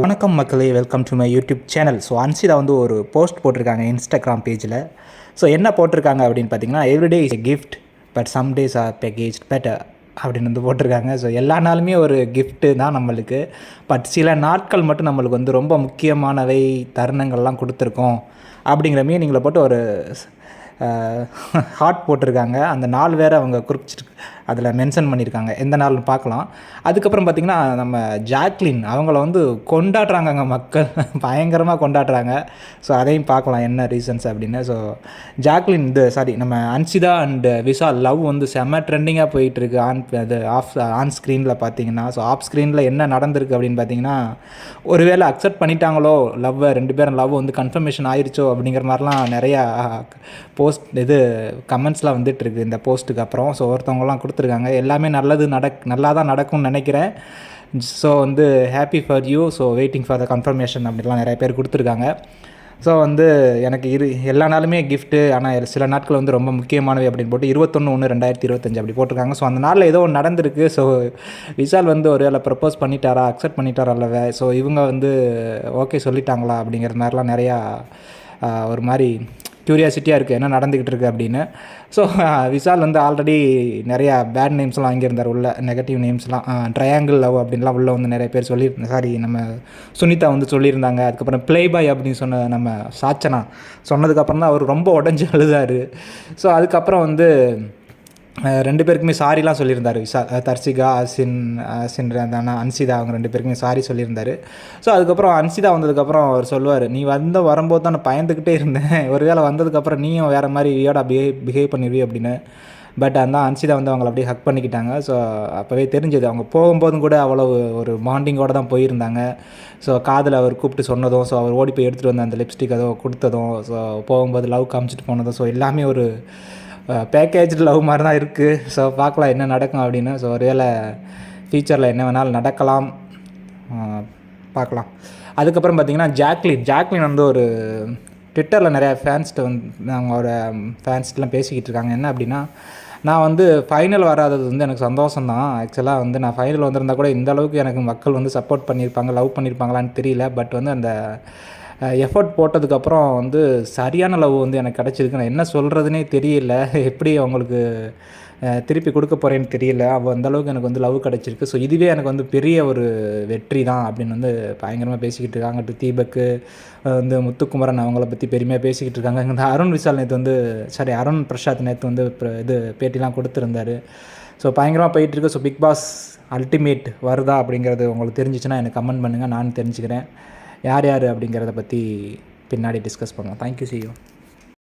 வணக்கம் மக்களே welcome to my YouTube channel so Ansitha வந்து ஒரு போஸ்ட் போட்டிருக்காங்க இன்ஸ்டாகிராம் பேஜில் ஸோ என்ன போட்டிருக்காங்க அப்படின்னு பார்த்தீங்கன்னா everyday is a gift but some days are package better அப்படின்னு வந்து போட்டிருக்காங்க. ஸோ எல்லா நாளுமே ஒரு கிஃப்ட்டு தான் நம்மளுக்கு. பட் சில நாட்கள் மட்டும் நம்மளுக்கு வந்து ரொம்ப முக்கியமானவை தருணங்கள்லாம் கொடுத்துருக்கோம். அப்படிங்கிற மீனிங்கில் போட்டு ஒரு ஹார்ட் போட்டிருக்காங்க. அந்த நாள் வேறு அவங்க குறிப்பிச்சிருக்கு அதில் மென்ஷன் பண்ணியிருக்காங்க. எந்த நாள்னு பார்க்கலாம். அதுக்கப்புறம் பார்த்திங்கன்னா நம்ம ஜாக்லின் அவங்கள வந்து கொண்டாடுறாங்க அங்கே மக்கள். பயங்கரமாக கொண்டாடுறாங்க. ஸோ அதையும் பார்க்கலாம் என்ன ரீசன்ஸ் அப்படின்னு. ஸோ ஜாக்லின் இது சாரி நம்ம அன்சிதா அண்டு விஷால் லவ் வந்து செம்ம ட்ரெண்டிங்காக போயிட்டுருக்கு. ஆன் அது ஆஃப் ஆன் ஸ்க்ரீனில் பார்த்தீங்கன்னா. ஸோ ஆஃப் ஸ்க்ரீனில் என்ன நடந்திருக்கு அப்படின்னு பார்த்தீங்கன்னா ஒருவேளை அக்செப்ட் பண்ணிட்டாங்களோ லவ்வை ரெண்டு பேரும் லவ் வந்து கன்ஃபர்மேஷன் ஆயிடுச்சோ அப்படிங்கிற மாதிரிலாம் நிறையா போஸ்ட் இது கமெண்ட்ஸ்லாம் வந்துட்டுருக்கு இந்த போஸ்ட்டுக்கு அப்புறம். ஸோ ஒருத்தவங்கலாம் கொடுத்துருக்காங்க. எல்லாமே நல்லது நடக் நல்லா தான் நடக்கும்னு நினைக்கிறேன். ஸோ வந்து happy for you so waiting for the confirmation அப்படிலாம் நிறைய பேர் கொடுத்துருக்காங்க. ஸோ வந்து எனக்கு இரு எல்லா நாளுமே கிஃப்ட்டு ஆனால் சில நாட்கள் வந்து ரொம்ப முக்கியமானவை அப்படின்னு போட்டு இருபத்தொன்று ஒன்று ரெண்டாயிரத்தி இருபத்தஞ்சு அப்படி போட்டிருக்காங்க. ஸோ அந்த நாளில் ஏதோ ஒன்று நடந்திருக்கு. ஸோ விஷால் வந்து ஒரு வேலை ப்ரப்போஸ் பண்ணிட்டாரா அக்செப்ட் பண்ணிட்டாரா அல்லவே ஸோ இவங்க வந்து ஓகே சொல்லிட்டாங்களா அப்படிங்கிற மாதிரிலாம் நிறையா ஒரு மாதிரி க்யூரியாசிட்டியாக இருக்குது என்ன நடந்துக்கிட்டு இருக்குது அப்படின்னு. ஸோ விஷால் வந்து ஆல்ரெடி நிறையா பேட் நேம்ஸ்லாம் வாங்கியிருந்தார் உள்ள. நெகட்டிவ் நேம்ஸ்லாம் ட்ரையாங்கிள் லவ் அப்படின்லாம் உள்ளே வந்து நிறைய பேர் சொல்லி சாரி நம்ம சுனிதா வந்து சொல்லியிருந்தாங்க. அதுக்கப்புறம் ப்ளே பாய் அப்படின்னு சொன்ன நம்ம சாச்சனா சொன்னதுக்கப்புறம் தான் அவர் ரொம்ப உடஞ்சி அழுதார். ஸோ அதுக்கப்புறம் வந்து ரெண்டு பேருக்குமே சாரிலாம் சொல்லியிருந்தார். விசா தர்சிகா அசின் அசின் அந்த அண்ணா அன்சிதா அவங்க ரெண்டு பேருக்குமே சாரி சொல்லியிருந்தார். ஸோ அதுக்கப்புறம் அன்சிதா வந்ததுக்கப்புறம் அவர் சொல்லுவார் நீ வந்த வரும்போது தான் நான் பயந்துக்கிட்டே இருந்தேன். ஒருவேளை வந்ததுக்கப்புறம் நீயும் வேறு மாதிரி வியோட பிஹேவ் பிஹேவ் பண்ணிடுவி அப்படின்னு. பட் அந்த அன்சிதா வந்து அவங்கள அப்படியே ஹக் பண்ணிக்கிட்டாங்க. ஸோ அப்போவே தெரிஞ்சது அவங்க போகும்போதும் கூட அவ்வளோ ஒரு பாண்டிங்கோடு தான் போயிருந்தாங்க. ஸோ காதில் அவர் கூப்பிட்டு சொன்னதும் ஸோ அவர் ஓடி போய் எடுத்துகிட்டு வந்த அந்த லிப்ஸ்டிக் அதோ கொடுத்ததும் ஸோ போகும்போது லவ் காமிச்சிட்டு போனதும் ஸோ எல்லாமே ஒரு பேக்கேஜ் லவ் மாதிரி தான் இருக்குது ஸோ பார்க்கலாம் என்ன நடக்கும் அப்படின்னு. ஸோ ஒருவேளை ஃபியூச்சரில் என்ன வேணாலும் நடக்கலாம். பார்க்கலாம். அதுக்கப்புறம் பார்த்திங்கன்னா ஜாக்லின் ஜாக்லின் வந்து ஒரு ட்விட்டரில் நிறையா ஃபேன்ஸ்கிட்ட வந்து அவங்களோட ஃபேன்ஸ்கிட்டலாம் பேசிக்கிட்டு இருக்காங்க. என்ன அப்படின்னா நான் வந்து ஃபைனல் வராதது வந்து எனக்கு சந்தோஷம் தான் ஆக்சுவலாக வந்து நான் ஃபைனல் வந்திருந்தால் கூட இந்த அளவுக்கு எனக்கு மக்கள் வந்து சப்போர்ட் பண்ணியிருப்பாங்க லவ் பண்ணியிருப்பாங்களான்னு தெரியல. பட் வந்து அந்த எஃபர்ட் போட்டதுக்கப்புறம் வந்து சரியான லவ் வந்து எனக்கு கிடச்சிருக்கு. நான் என்ன சொல்கிறதுனே தெரியல. எப்படி அவங்களுக்கு திருப்பி கொடுக்க போகிறேன்னு தெரியல. அவள் அந்தளவுக்கு எனக்கு வந்து லவ் கிடச்சிருக்கு. ஸோ இதுவே எனக்கு வந்து பெரிய ஒரு வெற்றி தான் அப்படின்னு வந்து பயங்கரமாக பேசிக்கிட்டு இருக்காங்க. தீபக்கு வந்து முத்துக்குமரன் அவங்கள பற்றி பெருமையாக பேசிக்கிட்டு இருக்காங்க. இந்த அருண் விஷால் நேற்று வந்து சாரி அருண் பிரசாத் நேற்று வந்து இது பேட்டிலாம் கொடுத்துருந்தாரு. ஸோ பயங்கரமாக போயிட்டுருக்கு ஸோ பிக் பாஸ் அல்டிமேட் வருதா அப்படிங்கிறது உங்களுக்கு தெரிஞ்சிச்சுன்னா எனக்கு கமெண்ட் பண்ணுங்கள் நான் தெரிஞ்சுக்கிறேன். யார் யார் அப்படிங்கிறத பற்றி பின்னாடி டிஸ்கஸ் பண்ணுவோம் தேங்க்யூ சி